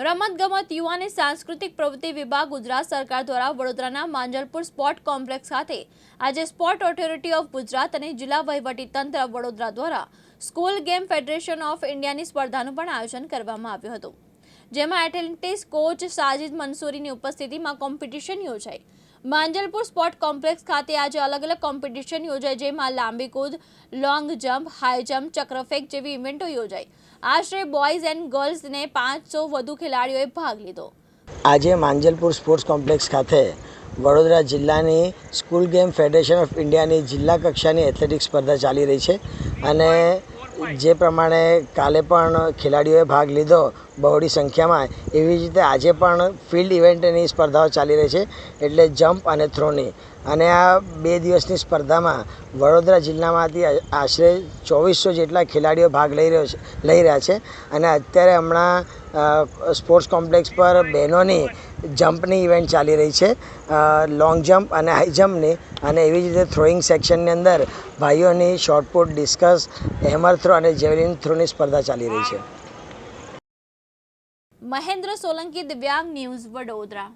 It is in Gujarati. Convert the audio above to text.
રમતગમત, યુવા અને સાંસ્કૃતિક પ્રવૃત્તિ વિભાગ ગુજરાત સરકાર દ્વારા વડોદરાના માંજલપુર સ્પોર્ટ કોમ્પ્લેક્સ ખાતે આજે સ્પોર્ટ ઓથોરિટી ઓફ ગુજરાત અને જિલ્લા વહીવટીતંત્ર વડોદરા દ્વારા સ્કૂલ ગેમ ફેડરેશન ઓફ ઇન્ડિયાની સ્પર્ધાનું પણ આયોજન કરવામાં આવ્યું હતું. જેમાં એથ્લેટિક્સ કોચ સાજિદ મંસૂરીની ઉપસ્થિતિમાં કોમ્પિટિશન યોજાઈ. માંજલપુર સ્પોર્ટ કોમ્પ્લેક્સ ખાતે આજે અલગ અલગ કોમ્પિટિશન યોજાઈ જેમાં લાંબી કૂદ, લોંગ જમ્પ, હાઈ જમ્પ, ચક્રફેંક જેવી ઇવેન્ટો યોજાઈ. આશરે બોયઝ એન્ડ ગર્લ્સને પાંચસો વધુ ખેલાડીઓએ ભાગ લીધો. આજે માંજલપુર સ્પોર્ટ્સ કોમ્પ્લેક્સ ખાતે વડોદરા જિલ્લાની સ્કૂલ ગેમ ફેડરેશન ઓફ ઇન્ડિયાની જિલ્લા કક્ષાની એથ્લેટિક્સ સ્પર્ધા ચાલી રહી છે અને જે પ્રમાણે કાલે પણ ખેલાડીઓએ ભાગ લીધો, બહોળી સંખ્યામાં, એવી જ રીતે આજે પણ ફિલ્ડ ઇવેન્ટની સ્પર્ધાઓ ચાલી રહી છે, એટલે જમ્પ અને થ્રોની. અને આ બે દિવસની સ્પર્ધામાં વડોદરા જિલ્લામાંથી આશરે ચોવીસો જેટલા ખેલાડીઓ ભાગ લઈ રહ્યો છે, લઈ રહ્યા છે. અને અત્યારે હમણાં સ્પોર્ટ્સ કોમ્પ્લેક્સ પર બહેનોની જમ્પની ઇવેન્ટ ચાલી રહી છે. લોંગ જમ્પ અને હાઈ જમ્પની અને એવી જ રીતે થ્રોઈંગ સેક્શનની અંદર ભાઈઓની shot put discus hammer throw અને જેવલિન થ્રોની સ્પર્ધા ચાલી રહી છે. મહેન્દ્ર સોલંકી, દિવ્યાંગ ન્યૂઝ વડોદરા.